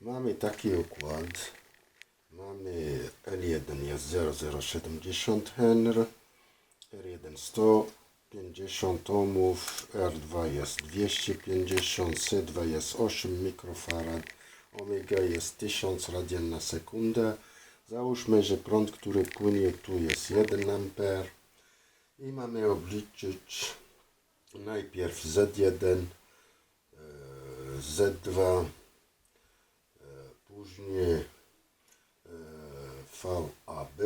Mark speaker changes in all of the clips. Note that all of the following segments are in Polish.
Speaker 1: Mamy taki układ. Mamy L1 jest 0070 Henry, R1 150 ohmów, R2 jest 250, C2 jest 8 mikrofarad, omega jest 1000 radian na sekundę. Załóżmy, że prąd, który płynie tu jest 1 amper i mamy obliczyć najpierw Z1, e, Z2, e, później e, VAB,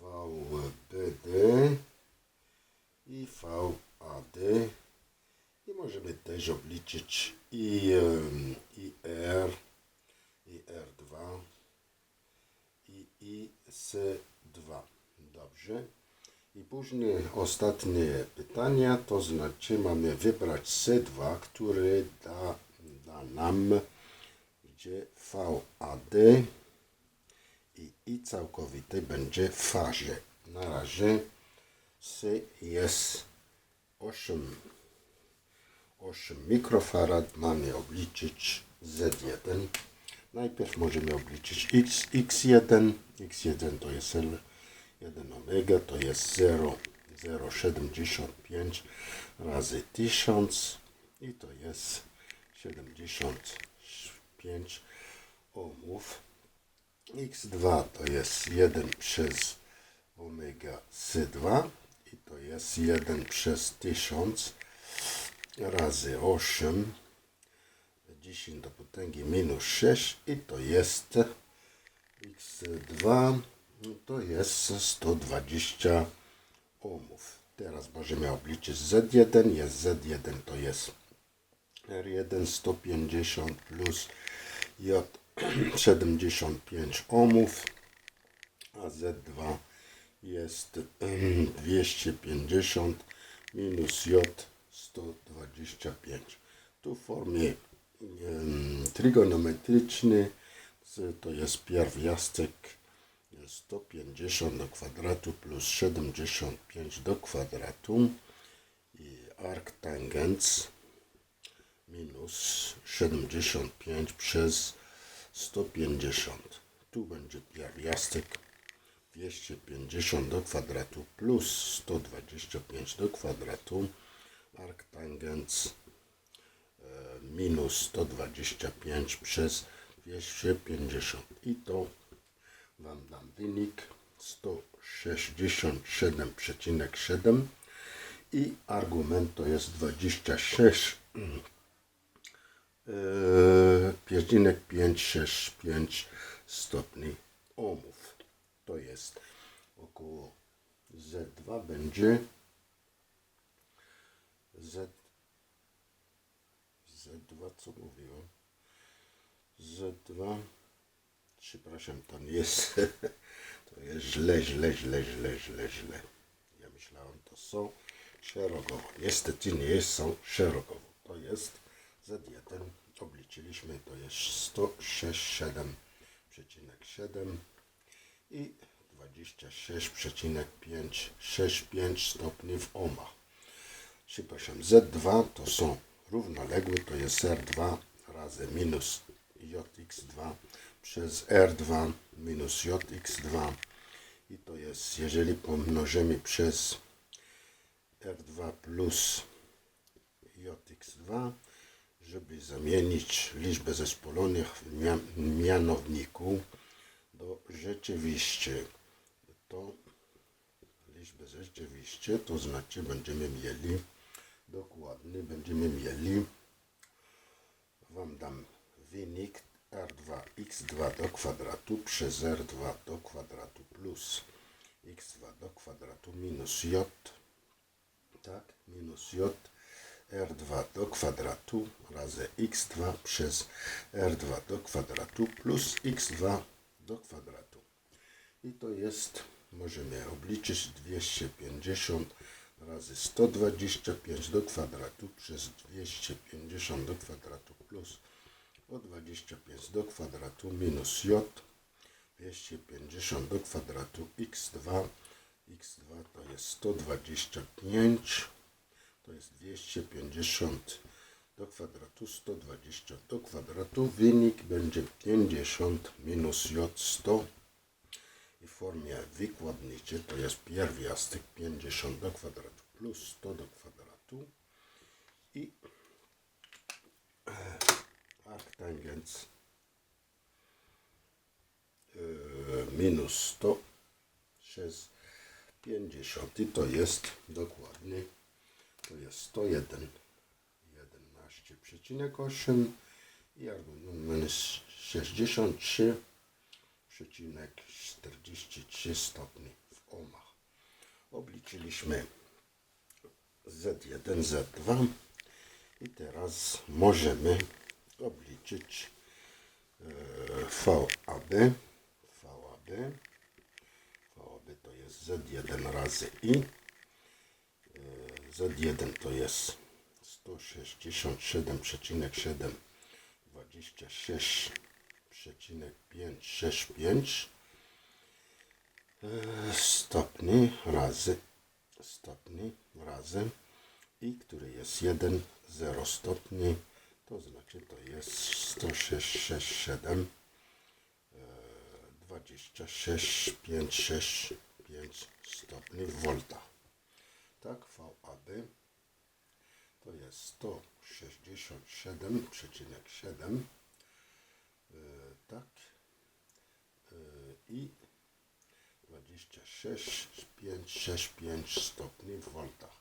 Speaker 1: VBD i VAD i możemy też obliczyć i, i R, i R2 i, i C2. Dobrze. I później ostatnie pytania, to znaczy mamy wybrać C2, który da, da nam VAD i I całkowity będzie w fazie. Na razie C jest 8, 8 mikrofarad. Mamy obliczyć Z1. Najpierw możemy obliczyć X, X1. X1 to jest L, 1 omega, to jest 0, 0,75 razy 1000 i to jest 75 ohmów. X2 to jest 1 przez omega C2 i to jest 1 przez 1000 razy 8 10 do potęgi minus 6 i to jest x2 no to jest 120 ohmów. Teraz możemy obliczyć Z1. Jest Z1 to jest R1 150 plus J 75 ohmów, a Z2 jest em, 250 minus J 125. Tu w formie trygonometrycznej to jest pierwiastek 150 do kwadratu plus 75 do kwadratu i arctangens minus 75 przez 150. Tu będzie pierwiastek. 250 do kwadratu plus 125 do kwadratu. Arctangens e, minus 125 przez 250 i to Wam dam wynik 167,7 i argument to jest 26 5,565 stopni ohmów. To jest około Z2 będzie Z Z2 co mówiłem? Z2 przepraszam, nie jest to jest źle, źle, źle, źle, źle, źle. Ja myślałem, to są szerokowo. Niestety nie są szerokowo. To jest Z1. Obliczyliśmy, to jest 106,7,7 i 26,565 stopni w ohmach. Przepraszam, Z2 to są równoległe, to jest R2 razy minus JX2 przez R2 minus JX2 i to jest, jeżeli pomnożymy przez R2 plus JX2, żeby zamienić liczbę zespolonych w mia- mianowniku do rzeczywiście to liczbę rzeczywiście, to znaczy będziemy mieli dokładny, będziemy mieli Wam dam wynik R2x2 do kwadratu przez R2 do kwadratu plus x2 do kwadratu minus j, tak, minus j R2 do kwadratu razy x2 przez R2 do kwadratu plus x2 do kwadratu. I to jest, możemy obliczyć 250 razy 125 do kwadratu przez 250 do kwadratu plus o 25 do kwadratu minus j 250 do kwadratu x2 x2 to jest 125 to jest 250 do kwadratu 120 do kwadratu. Wynik będzie 50 minus j 100 i w formie wykładniczej to jest pierwiastek 50 do kwadratu plus 100 do kwadratu. I e, arctangens e, minus 100 przez 50 i to jest dokładnie to jest 101 11,8 i argument jest 63,43 stopni w ohmach. Obliczyliśmy Z1, Z2 i teraz możemy obliczyć e, VAB. VAB. VAB to jest Z1 razy I. E, Z1 to jest 167,7 26,565 e, stopni razy stopni razy. I który jest 1 0 stopni to znaczy to jest 106,7 26,565 stopni w tak VAB to jest 167,7 yy, tak. Yy, i 26,565 stopni w voltach.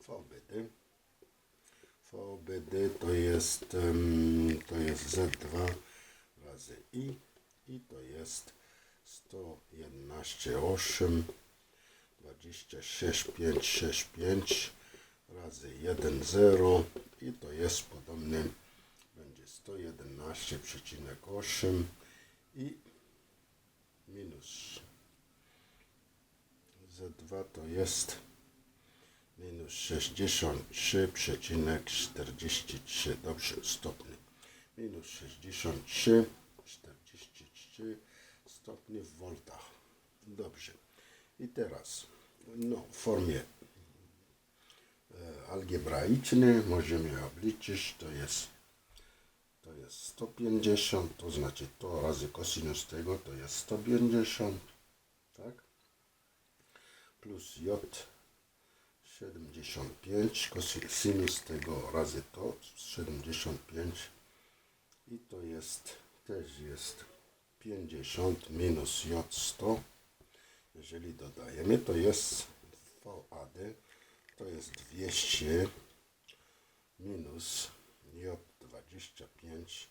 Speaker 1: VBD VBD to jest to jest Z2 razy I i to jest 111,8 26,565 razy 1, 0 i to jest podobny, będzie 111,8 i minus Z2 to jest minus 63,43 dobrze stopni minus 63,43 stopni w voltach. Dobrze i teraz no, w formie algebraiczny możemy obliczyć, to jest to jest 150, to znaczy to razy kosinus tego to jest 150, tak? Plus j 75, kosinus tego razy to 75 i to jest też jest 50 minus j 100 jeżeli dodajemy to jest VAD to jest 200 minus J25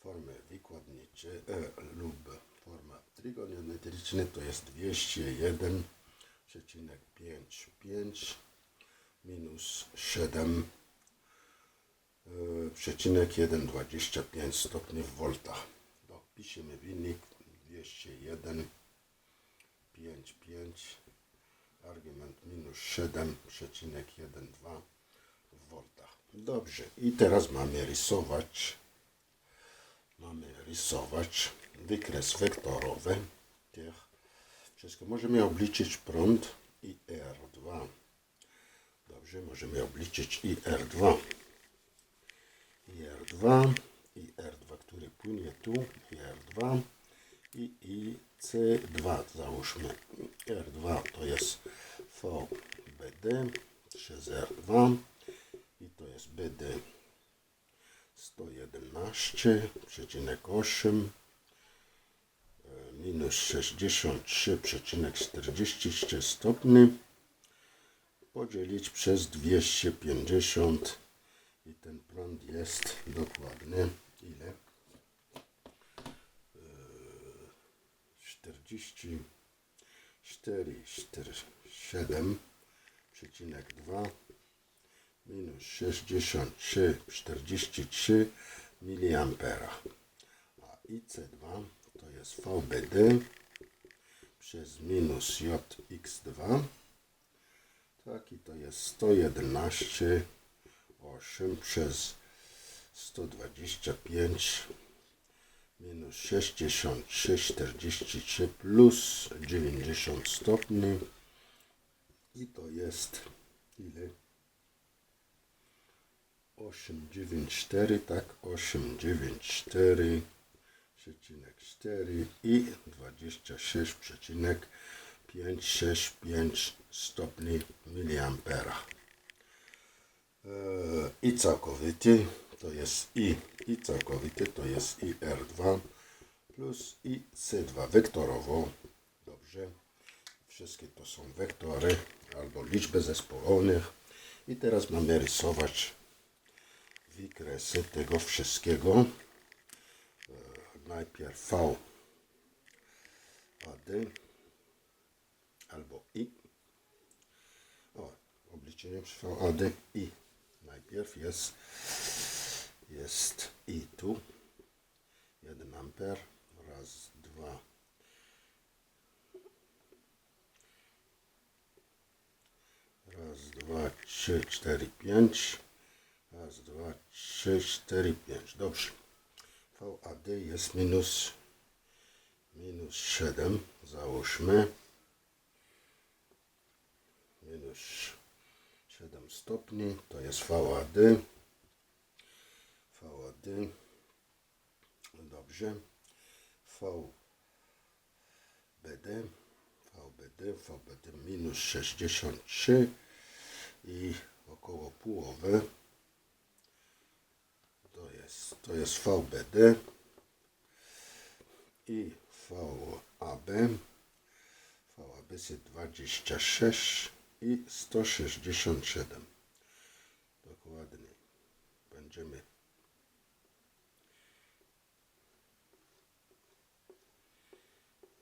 Speaker 1: formy wykładnicze e, lub forma trigonometryczna to jest 201,55 minus 7 e, przecinek 1,25 stopni w voltach. No, piszemy wynik 201,55 argument minus 7,12 w voltach. Dobrze, i teraz mamy rysować, mamy rysować wykres wektorowy tych wszystko. Możemy obliczyć prąd i R2. Dobrze, możemy obliczyć i R2. I R2, i R2, który płynie tu, i R2 i, i C2 załóżmy. R2 to jest VBD przez R2 i to jest BD 111,8 e, minus 63,43 stopni podzielić przez 250 i ten prąd jest dokładny ile? 44, 7,2 minus 63, 43 miliampera. A IC2 to jest VBD przez minus JX2. Tak, i to jest 111, 8 przez 125 minus 66, 43 plus 90 stopni i to jest ile? 894, tak, 894 przecinek 4 i 26,565 stopni miliampera. E, I całkowity to jest I, i całkowity to jest IR2 plus IC2 wektorowo. Dobrze. Wszystkie to są wektory albo liczby zespołowych. I teraz mamy rysować wykresy tego wszystkiego. E, najpierw V AD albo I. O, obliczenie przy V AD I. Najpierw jest jest I tu. 1 amper. Raz, dwa. Raz, dwa, trzy, cztery, pięć. Raz, dwa, trzy, cztery, pięć. Dobrze. VAD jest minus minus 7. Załóżmy. Minus 7 stopni. To jest VAD. VAD. Dobrze. VBD. VBD. VBD minus 63 i około połowy. To jest, to jest VBD i VAB. VAB jest 26 i 167. Dokładnie. Będziemy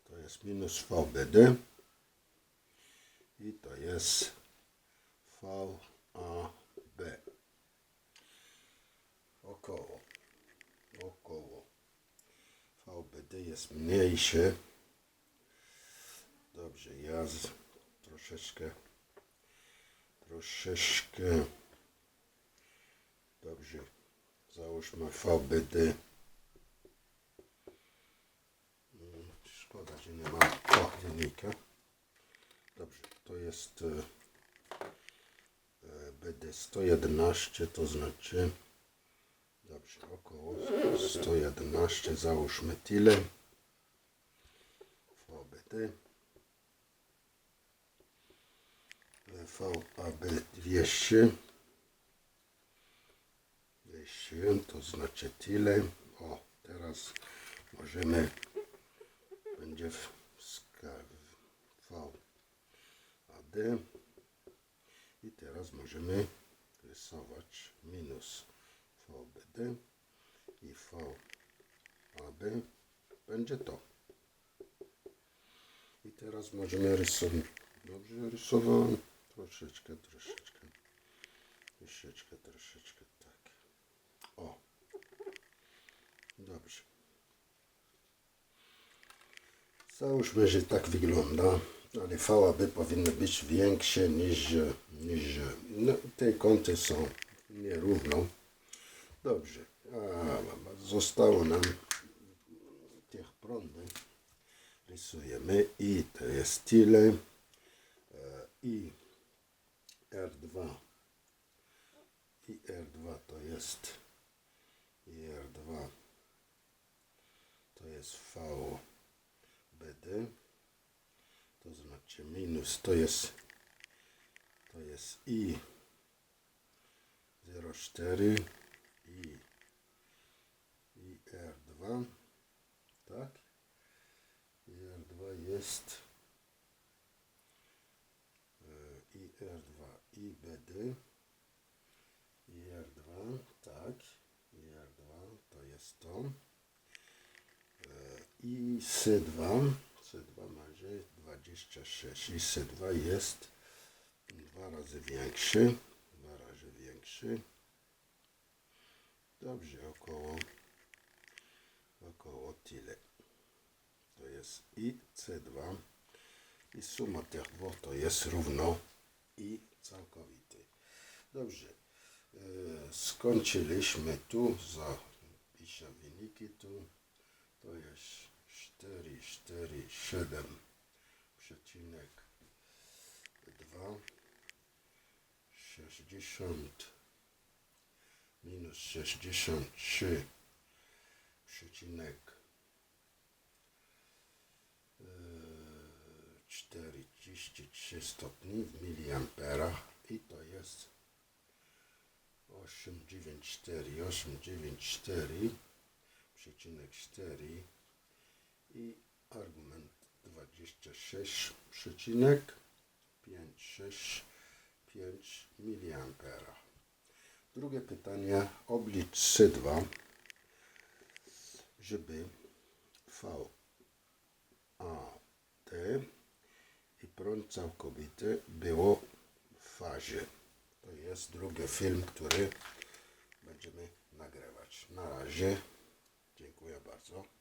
Speaker 1: To jest minus VBD i to jest VAB. Około. Około. VBD jest mniejszy. Dobrze, ja z, troszeczkę troszeczkę dobrze załóżmy VBD Szkoda, że nie ma pachniennika. Dobrze, to jest e, e, BD 111, to znaczy dobrze, około 111, załóżmy tyle. VBD. VAB 200. 200, to znaczy tyle. O, teraz możemy będzie w skali V i teraz możemy rysować minus VBD i VAB będzie to. I teraz możemy rysować. Dobrze rysowałem? Troszeczkę, troszeczkę. Troszeczkę, troszeczkę tak. O. Dobrze Załóżmy, że tak wygląda, ale VAB powinny być większe niż, niż no, te kąty są nierówno. Dobrze, a zostało nam tych prądy. Rysujemy i to jest tyle e, i R2 i R2 to jest i R2 to jest V BD to znaczy minus to jest to jest I 04 i i R2 tak. I R2 jest e, i R2 i BD i R2 tak. I R2 to jest to i C2, C2 ma że 26 i C2 jest dwa razy większy, dwa razy większy. Dobrze, około około tyle. To jest i C2 i suma tych dwóch to jest równo i całkowity. Dobrze. E, skończyliśmy tu, zapiszę wyniki tu. To jest 4, 4, 7 przecinek 2 60 minus 63 przecinek e, 43 stopni w miliamperach i to jest 894 894 przecinek 4 i argument 26 przecinek 565 miliampera. Drugie pytanie. Oblicz C2, żeby V A T i prąd całkowity było w fazie. To jest drugi film, który będziemy nagrywać. Na razie. Dziękuję bardzo.